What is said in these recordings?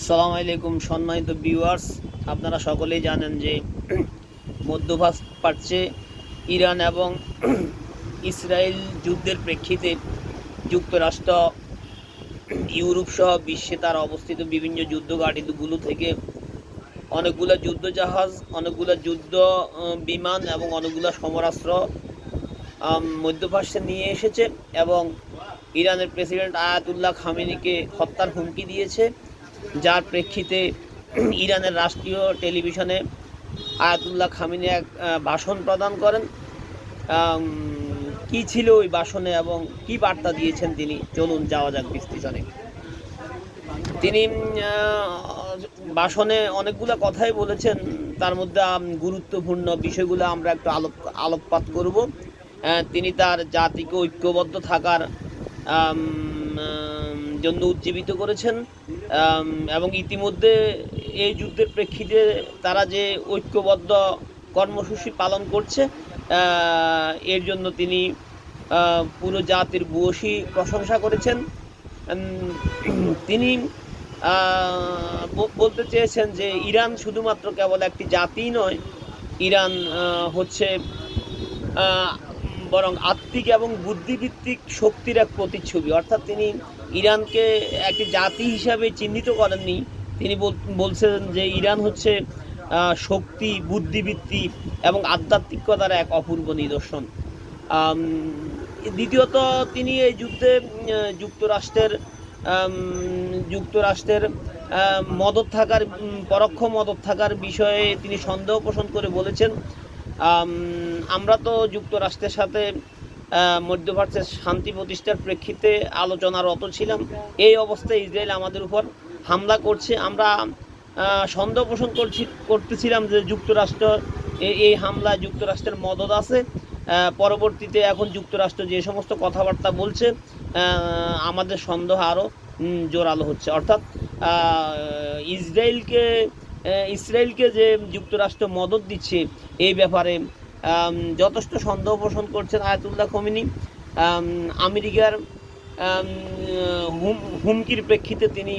আসসালামু আলাইকুম সম্মানিত ভিউয়ার্স, আপনারা সকলেই জানেন যে মধ্যপ্রাচ্যে ইরান এবং ইসরায়েল যুদ্ধের প্রেক্ষিতে যুক্তরাষ্ট্র, ইউরোপ সহ বিশ্বে তার অবস্থিত বিভিন্ন যুদ্ধ ঘাটিগুলো থেকে অনেকগুলো যুদ্ধ জাহাজ অনেকগুলো যুদ্ধ বিমান এবং অনেকগুলো সমরাস্ত্র মধ্যপ্রাচ্যে নিয়ে এসেছে এবং ইরানের প্রেসিডেন্ট আয়াতুল্লাহ খামেনিকে হত্যার হুমকি দিয়েছে। যার প্রেক্ষিতে ইরানের রাষ্ট্রীয় টেলিভিশনে আয়াতুল্লাহ খামেনি এক ভাষণ প্রদান করেন। কি ছিল ওই ভাষণে এবং কি বার্তা দিয়েছেন তিনি? চলুন যাওয়া যাক বিশ্লেষণে। তিনি ভাষণে অনেকগুলো কথাই বলেছেন। তার মধ্যে গুরুত্বপূর্ণ বিষয়গুলো আমরা একটু আলোক, আলোকপাত করব। তিনি তার জাতিকে ঐক্যবদ্ধ থাকার জন্য উজ্জীবিত করেছেন। এবং ইতিমধ্যে এই যুদ্ধের প্রেক্ষিতে তারা যে ঐক্যবদ্ধ কর্মসূচি পালন করছে এর জন্য তিনি পুরো জাতির ভূয়সী প্রশংসা করেছেন। তিনি বলতে চেয়েছেন যে ইরান শুধুমাত্র কেবল একটি জাতিই নয়, ইরান হচ্ছে বরং আত্মিক এবং বুদ্ধিভিত্তিক শক্তির এক প্রতিচ্ছবি। অর্থাৎ তিনি ইরানকে একটি জাতি হিসাবে চিহ্নিত করেননি। তিনি বলছেন যে ইরান হচ্ছে শক্তি, বুদ্ধিবৃত্তি এবং আধ্যাত্মিকতার এক অপূর্ব নিদর্শন। দ্বিতীয়ত তিনি এই যুদ্ধে যুক্তরাষ্ট্রের যুক্তরাষ্ট্রের মদত থাকার পরোক্ষ মদত থাকার বিষয়ে তিনি সন্দেহ পোষণ করে বলেছেন। আমরা তো যুক্তরাষ্ট্রের সাথে মধ্যপ্রাচ্যের শান্তি প্রতিষ্ঠার প্রেক্ষিতে আলোচনারত ছিলাম। এই অবস্থায় ইসরায়েল আমাদের উপর হামলা করছে। আমরা সন্দেহ পোষণ করছি, করতেছিলাম যে যুক্তরাষ্ট্র এই হামলায় যুক্তরাষ্ট্রের মদত আছে। পরবর্তীতে এখন যুক্তরাষ্ট্র যে সমস্ত কথাবার্তা বলছে আমাদের সন্দেহ আরও জোরালো হচ্ছে। অর্থাৎ ইসরায়েলকে ইসরায়েলকে যে যুক্তরাষ্ট্র মদত দিচ্ছে এই ব্যাপারে যথেষ্ট সন্দেহ পোষণ করছেন আয়াতুল্লাহ খমিনি। আমেরিকার হুমকির প্রেক্ষিতে তিনি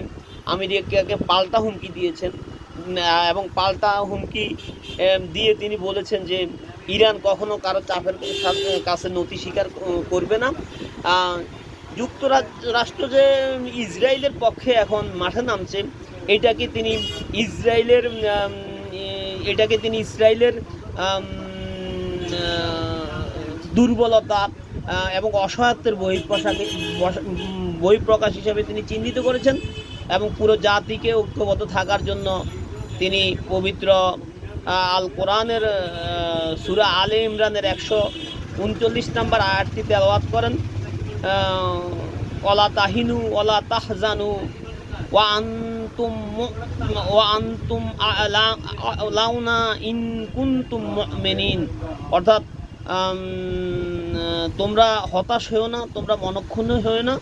আমেরিকাকে পাল্টা হুমকি দিয়েছেন। এবং পাল্টা হুমকি দিয়ে তিনি বলেছেন যে ইরান কখনো কারও চাপের কাছে নথি স্বীকার করবে না। যুক্তরাষ্ট্র যে ইসরায়েলের পক্ষে এখন মাঠে নামছে এটাকে তিনি ইসরায়েলের এটাকে তিনি ইসরায়েলের দুর্বলতা এবং অসহায়ত্বের বহিঃপ্রকাশ বহিঃপ্রকাশ হিসেবে তিনি চিহ্নিত করেছেন এবং পুরো জাতিকে ঐক্যবদ্ধ থাকার জন্য তিনি পবিত্র আল কোরআনের সুরা আলে ইমরানের একশো উনচল্লিশ নম্বর আয়াতটি তেলাওয়াত করেন। অলা তাহিনু অলা তাহজানু আনতুম আ'লা- আ'লাউনা ইন কুনতুম মুমিনিন। অর্থাৎ তোমরা হতাশ হয়েও না, তোমরা মনক্ষুণ্ণ হয়েও না।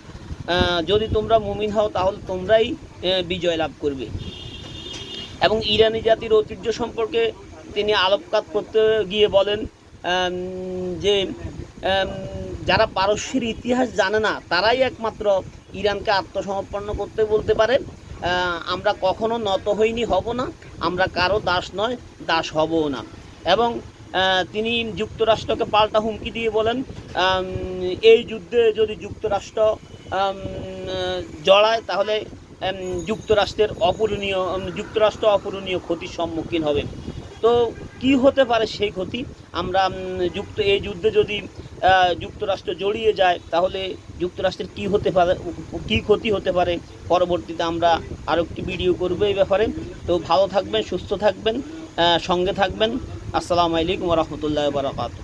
যদি তোমরা মুমিন হও, তাহলে তোমরাই বিজয় লাভ করবে। এবং ইরানি জাতির ঐতিহ্য সম্পর্কে তিনি আলোকপাত করতে গিয়ে বলেন যে যারা পারস্যের ইতিহাস জানে না, তারাই একমাত্র ইরানকে আত্মসমর্পণ করতে বলতে পারে আমরা কখনো নত হইনি, হব না। আমরা কারও দাস নয়, দাস হবও না। এবং তিনি যুক্তরাষ্ট্রকে পাল্টা হুমকি দিয়ে বলেন এই যুদ্ধে যদি যুক্তরাষ্ট্র জড়ায়, তাহলে যুক্তরাষ্ট্রের অপূরণীয় যুক্তরাষ্ট্র অপূরণীয় ক্ষতির সম্মুখীন হবে তো কি হতে পারে সেই ক্ষতি? আমরা যুক্ত, এই যুদ্ধে যদি যুক্তরাষ্ট্র জড়িয়ে যায়, তাহলে যুক্তরাষ্ট্রের কি হতে পারে, কি ক্ষতি হতে পারে? পরবর্তীতে আমরা আরও একটি ভিডিও করব এই ব্যাপারে। তো ভালো থাকবেন, সুস্থ থাকবেন সঙ্গে থাকবেন। আসসালামু আলাইকুম রহমতুল্লাহ বারাকাতু